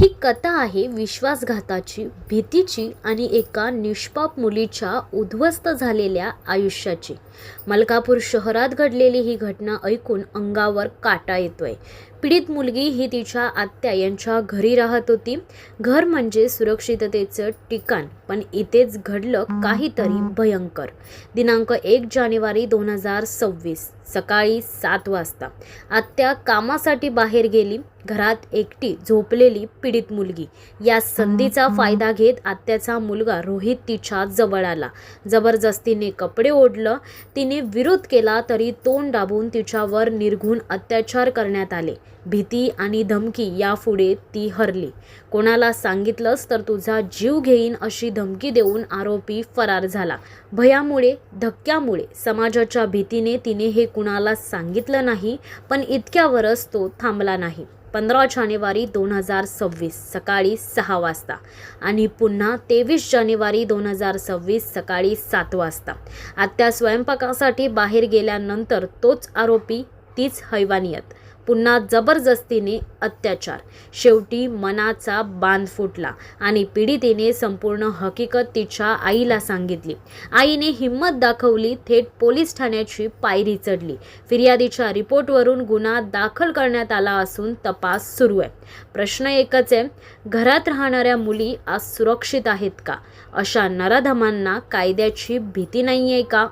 ही कथा आहे विश्वासघाताची भीतीची आणि एका निष्पाप मुलीच्या उद्ध्वस्त झालेल्या आयुष्याची. मलकापूर शहरात घडलेली ही घटना ऐकून अंगावर काटा येतोय. पीडित मुलगी ही तिच्या आत्या यांच्या घरी राहत होती. घर म्हणजे सुरक्षिततेचं ठिकाण पण इथेच घडलं काहीतरी भयंकर. दिनांक एक जानेवारी दोन हजार सव्वीस सकाळी सात वाजता. आत्या कामासाठी बाहेर गेली. घरात एकटी झोपलेली पीडित मुलगी. या संधीचा फायदा घेत आत्याचा मुलगा रोहित तिच्या जवळ आला. जबरदस्तीने कपडे ओढलं. तिने विरोध केला तरी तोंड दाबून तिच्यावर निर्घुण अत्याचार करण्यात आले. भीती आणि धमकी यापुढे ती हरली. कोणाला सांगितलंस तर तुझा जीव घेईन अशी धमकी देऊन आरोपी फरार झाला. भयामुळे धक्क्यामुळे समाजाच्या भीतीने तिने हे कुणाला सांगितलं नाही पण इतक्यावरच तो थांबला नाही. पंधरा जानेवारी दोन हजार सव्वीस सकाळी सहा वाजता आणि पुन्हा तेवीस जानेवारी दोन हजार सव्वीस सकाळी सात वाजता. आत्या स्वयंपाकासाठी बाहेर गेल्यानंतर तोच आरोपी तीच हैवानियत. पुन्हा जबरदस्तीने अत्याचार. शेवटी मनाचा बांध फुटला आणि पीडितेने संपूर्ण हकीकत तिच्या आईला सांगितली. आईने हिंमत दाखवली थेट पोलीस ठाण्याची पायरी चढली. फिर्यादीच्या रिपोर्टवरून गुन्हा दाखल करण्यात आला असून तपास सुरू आहे. प्रश्न एकच आहे घरात राहणाऱ्या मुली आज सुरक्षित आहेत का? अशा नराधमांना कायद्याची भीती नाही आहे का?